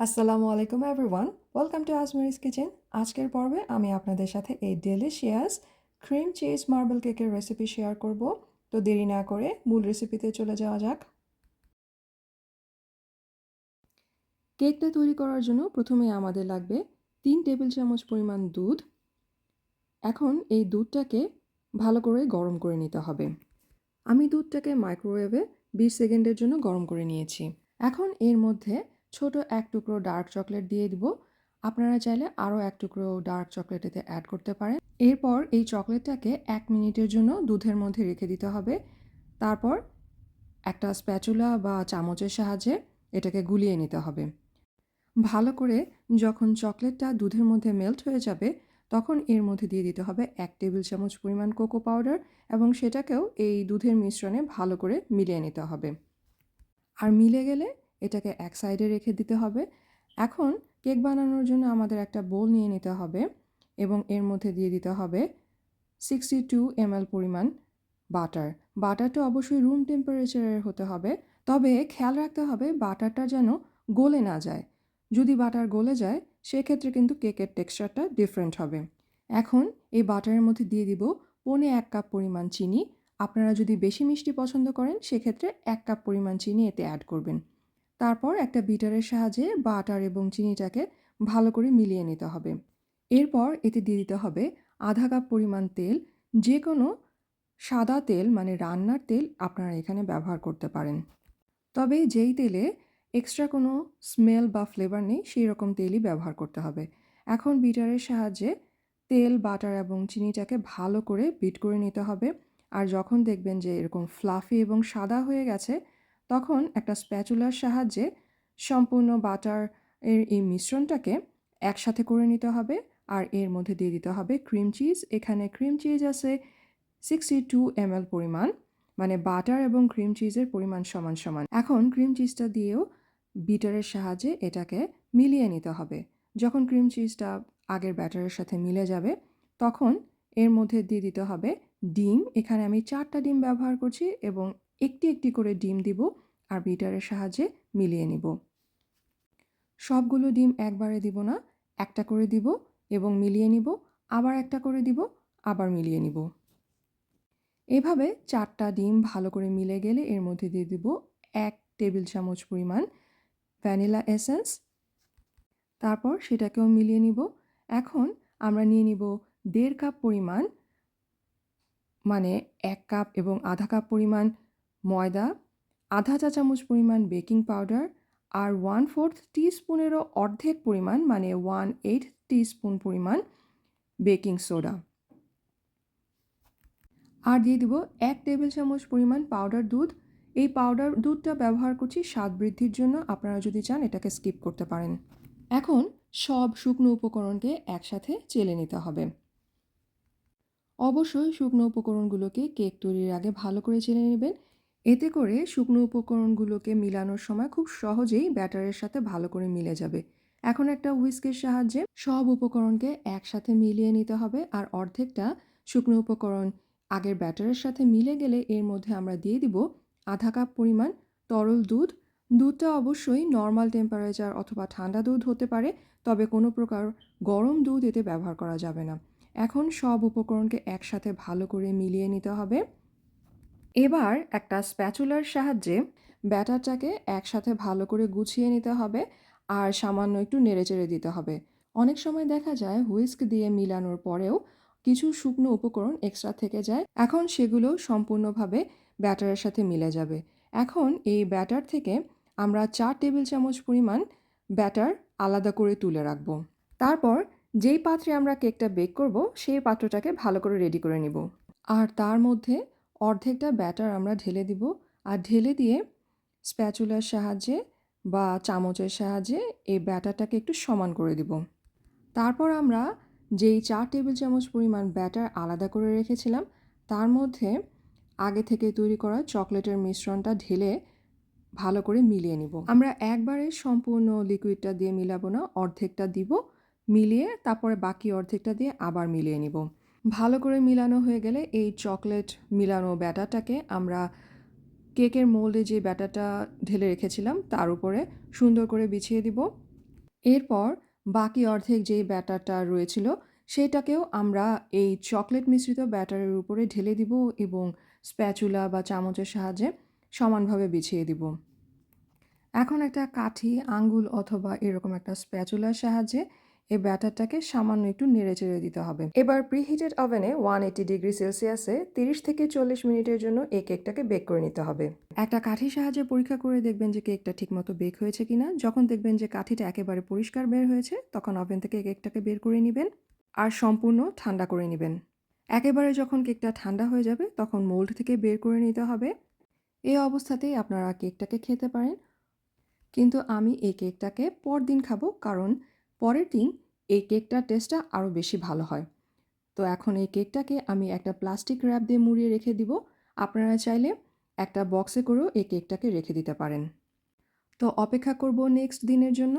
আসসালামু আলাইকুম everyone welcome to Ajmeri's kitchen আজকের পর্বে আমি আপনাদের সাথে এই ডেলিশিয়াস ক্রিম চিজ মার্বেল কেকের রেসিপি শেয়ার করব। তো দেরি না করে মূল রেসিপিতে চলে যাওয়া যাক। কেকটা তৈরি করার জন্য প্রথমে আমাদের লাগবে তিন টেবিল চামচ পরিমাণ দুধ। এখন এই দুধটাকে ভালো করে গরম করে নিতে হবে। আমি দুধটাকে মাইক্রোওয়েভে বিশ সেকেন্ডের জন্য গরম করে নিয়েছি। এখন এর মধ্যে ছোট এক টুকরো ডার্ক চকলেট দিয়ে দিব। আপনারা চাইলে আরও এক টুকরো ডার্ক চকলেট এতে অ্যাড করতে পারেন। এরপর এই চকলেটটাকে এক মিনিটের জন্য দুধের মধ্যে রেখে দিতে হবে। তারপর একটা স্প্যাচুলা বা চামচের সাহায্যে এটাকে গুলিয়ে নিতে হবে। ভালো করে যখন চকলেটটা দুধের মধ্যে মেল্ট হয়ে যাবে, তখন এর মধ্যে দিয়ে দিতে হবে এক টেবিল চামচ পরিমাণ কোকো পাউডার এবং সেটাকেও এই দুধের মিশ্রণে ভালো করে মিলিয়ে নিতে হবে। আর মিলে গেলে এটাকে এক সাইডে রেখে দিতে হবে। এখন কেক বানানোর জন্য আমাদের একটা বোল নিয়ে নিতে হবে এবং এর মধ্যে দিয়ে দিতে হবে সিক্সটি টু এমএল পরিমাণ বাটার বাটারটা অবশ্যই রুম টেম্পারেচারের হতে হবে, তবে খেয়াল রাখতে হবে বাটারটা যেন গলে না যায়। যদি বাটার গলে যায়, সেক্ষেত্রে কিন্তু কেকের টেক্সচারটা ডিফারেন্ট হবে। এখন এই বাটারের মধ্যে দিয়ে দিব পনে এক কাপ পরিমাণ চিনি। আপনারা যদি বেশি মিষ্টি পছন্দ করেন, সেক্ষেত্রে এক কাপ পরিমাণ চিনি এতে অ্যাড করবেন। তারপর একটা বিটারের সাহায্যে বাটার এবং চিনিটাকে ভালো করে মিলিয়ে নিতে হবে। এরপর এতে দিয়ে দিতে হবে আধা কাপ পরিমাণ তেল যে কোনো সাদা তেল মানে রান্নার তেল আপনারা এখানে ব্যবহার করতে পারেন। তবে যেই তেলে এক্সট্রা কোনো স্মেল বা ফ্লেভার নেই, সেই রকম তেলই ব্যবহার করতে হবে। এখন বিটারের সাহায্যে তেল, বাটার এবং চিনিটাকে ভালো করে বিট করে নিতে হবে। আর যখন দেখবেন যে এরকম ফ্লাফি এবং সাদা হয়ে গেছে তখন একটা স্প্যাচুলার সাহায্যে সম্পূর্ণ বাটার এর এই মিশ্রণটাকে একসাথে করে নিতে হবে আর এর মধ্যে দিয়ে দিতে হবে ক্রিম চিজ এখানে ক্রিম চিজ আছে সিক্সটি টু এম পরিমাণ মানে বাটার এবং ক্রিম চিজের পরিমাণ সমান সমান। এখন ক্রিম চিজটা দিয়েও বিটারের সাহায্যে এটাকে মিলিয়ে নিতে হবে। যখন ক্রিম চিজটা আগের ব্যাটারের সাথে মিলে যাবে, তখন এর মধ্যে দিয়ে দিতে হবে ডিম। এখানে আমি চারটা ডিম ব্যবহার করছি এবং একটি একটি করে ডিম দিব আর বিটারের সাহায্যে মিলিয়ে নিব। সবগুলো ডিম একবারে দিব না, একটা করে দিব এবং মিলিয়ে নিব, আবার একটা করে দিব, আবার মিলিয়ে নিব। এভাবে চারটা ডিম ভালো করে মিলে গেলে এর মধ্যে দিয়ে দিব এক টেবিল চামচ পরিমাণ ভ্যানিলা এসেন্স। তারপর সেটাকেও মিলিয়ে নিব। এখন আমরা নিয়ে নিব দেড় কাপ পরিমাণ মানে এক কাপ এবং আধা কাপ পরিমাণ ময়দা, আধা চা চামচ পরিমাণ বেকিং পাউডার আর ওয়ান ফোর্থ টিস্পুনেরও অর্ধেক পরিমাণ মানে ওয়ান এইট টিস্পুন পরিমাণ বেকিং সোডা আর দিয়ে দিব এক টেবিল চামচ পরিমাণ পাউডার দুধ। এই পাউডার দুধটা ব্যবহার করছি স্বাদ বৃদ্ধির জন্য, আপনারা যদি চান এটাকে স্কিপ করতে পারেন। এখন সব শুকনো উপকরণকে একসাথে চেলে নিতে হবে। অবশ্যই শুকনো উপকরণগুলোকে কেক তৈরির আগে ভালো করে চেলে নেবেন। এতে করে শুকনো উপকরণগুলোকে মিলানোর সময় খুব সহজেই ব্যাটারের সাথে ভালো করে মিলে যাবে। এখন একটা হুইস্কের সাহায্যে সব উপকরণকে একসাথে মিলিয়ে নিতে হবে আর অর্ধেকটা শুকনো উপকরণ আগের ব্যাটারের সাথে মিলে গেলে এর মধ্যে আমরা দিয়ে দিব আধা কাপ পরিমাণ তরল দুধ। দুধটা অবশ্যই নর্মাল টেম্পারেচার অথবা ঠান্ডা দুধ হতে পারে, তবে কোনো প্রকার গরম দুধ এতে ব্যবহার করা যাবে না। এখন সব উপকরণকে একসাথে ভালো করে মিলিয়ে নিতে হবে। এবার একটা স্প্যাচুলার সাহায্যে ব্যাটারটাকে একসাথে ভালো করে গুছিয়ে নিতে হবে আর সামান্য একটু নেড়েচেড়ে দিতে হবে। অনেক সময় দেখা যায় হুইস্ক দিয়ে মিলানোর পরেও কিছু শুকনো উপকরণ এক্সট্রা থেকে যায়। এখন সেগুলো সম্পূর্ণভাবে ব্যাটারের সাথে মিলে যাবে। এখন এই ব্যাটার থেকে আমরা চার টেবিল চামচ পরিমাণ ব্যাটার আলাদা করে তুলে রাখব। তারপর যেই পাত্রে আমরা কেকটা বেক করব, সেই পাত্রটাকে ভালো করে রেডি করে নিব। আর তার মধ্যে অর্ধেকটা ব্যাটার আমরা ঢেলে দিব আর ঢেলে দিয়ে স্প্যাচুলার সাহায্যে বা চামচের সাহায্যে এই ব্যাটারটাকে একটু সমান করে দিব। তারপর আমরা যেই চার টেবিল চামচ পরিমাণ ব্যাটার আলাদা করে রেখেছিলাম, তার মধ্যে আগে থেকে তৈরি করা চকলেটের মিশ্রণটা ঢেলে ভালো করে মিলিয়ে নিব। আমরা একবারে সম্পূর্ণ লিকুইডটা দিয়ে মিলাবো না, অর্ধেকটা দিব, মিলিয়ে তারপরে বাকি অর্ধেকটা দিয়ে আবার মিলিয়ে নিব। ভালো করে মিলানো হয়ে গেলে এই চকলেট মিলানো ব্যাটারটাকে আমরা কেকের মোল্ডে যে ব্যাটারটা ঢেলে রেখেছিলাম, তার উপরে সুন্দর করে বিছিয়ে দিব। এরপর বাকি অর্ধেক যেই ব্যাটারটা রয়েছিল সেটাকেও আমরা এই চকলেট মিশ্রিত ব্যাটারের উপরে ঢেলে দিব এবং স্প্যাচুলা বা চামচের সাহায্যে সমানভাবে বিছিয়ে দিব। এখন একটা কাঠি, আঙ্গুল অথবা এরকম একটা স্প্যাচুলার সাহায্যে এই ব্যাটারটাকে সামান্য একটু নেড়ে চেড়ে দিতে হবে। এবার প্রিহিটেড ওভেনে ওয়ান এইটি ডিগ্রি সেলসিয়াসে তিরিশ থেকে চল্লিশ মিনিটের জন্য এই কেকটাকে বেক করে নিতে হবে। একটা কাঠির সাহায্যে পরীক্ষা করে দেখবেন যে কেকটা ঠিকমতো বেক হয়েছে কিনা। যখন দেখবেন যে কাঠিটা একেবারে পরিষ্কার বের হয়েছে, তখন ওভেন থেকে কেকটাকে বের করে নেবেন আর সম্পূর্ণ ঠান্ডা করে নেবেন। একেবারে যখন কেকটা ঠান্ডা হয়ে যাবে, তখন মোল্ড থেকে বের করে নিতে হবে। এই অবস্থাতেই আপনারা কেকটাকে খেতে পারেন। কিন্তু আমি এই কেকটাকে পরদিন খাব, কারণ পরের দিন এই কেকটার টেস্টটা আরও বেশি ভালো হয়। তো এখন এই কেকটাকে আমি একটা প্লাস্টিক র্যাপ দিয়ে মুড়িয়ে রেখে দিব। আপনারা চাইলে একটা বক্সে করেও এই কেকটাকে রেখে দিতে পারেন। তো অপেক্ষা করব নেক্সট দিনের জন্য।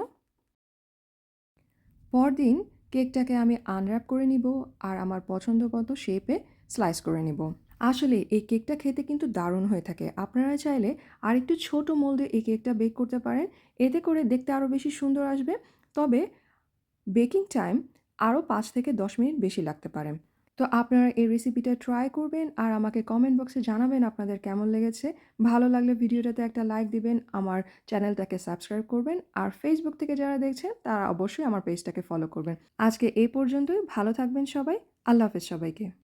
পরদিন কেকটাকে আমি আনর্যাপ করে নিব আর আমার পছন্দ মতো শেপে স্লাইস করে নিব। আসলে এই কেকটা খেতে কিন্তু দারুণ হয়ে থাকে। আপনারা চাইলে আর একটু ছোটো মোল্ডে এই কেকটা বেক করতে পারেন। এতে করে দেখতে আরও বেশি সুন্দর আসবে। তবে বেকিং টাইম আরও পাঁচ থেকে দশ মিনিট বেশি লাগতে পারে। তো আপনারা এই রেসিপিটা ট্রাই করবেন আর আমাকে কমেন্ট বক্সে জানাবেন আপনাদের কেমন লেগেছে। ভালো লাগলে ভিডিওটাতে একটা লাইক দিবেন, আমার চ্যানেলটাকে সাবস্ক্রাইব করবেন আর ফেসবুক থেকে যারা দেখছেন তারা অবশ্যই আমার পেজটাকে ফলো করবেন। আজকে এই পর্যন্তই, ভালো থাকবেন সবাই, আল্লাহ হাফেজ সবাইকে।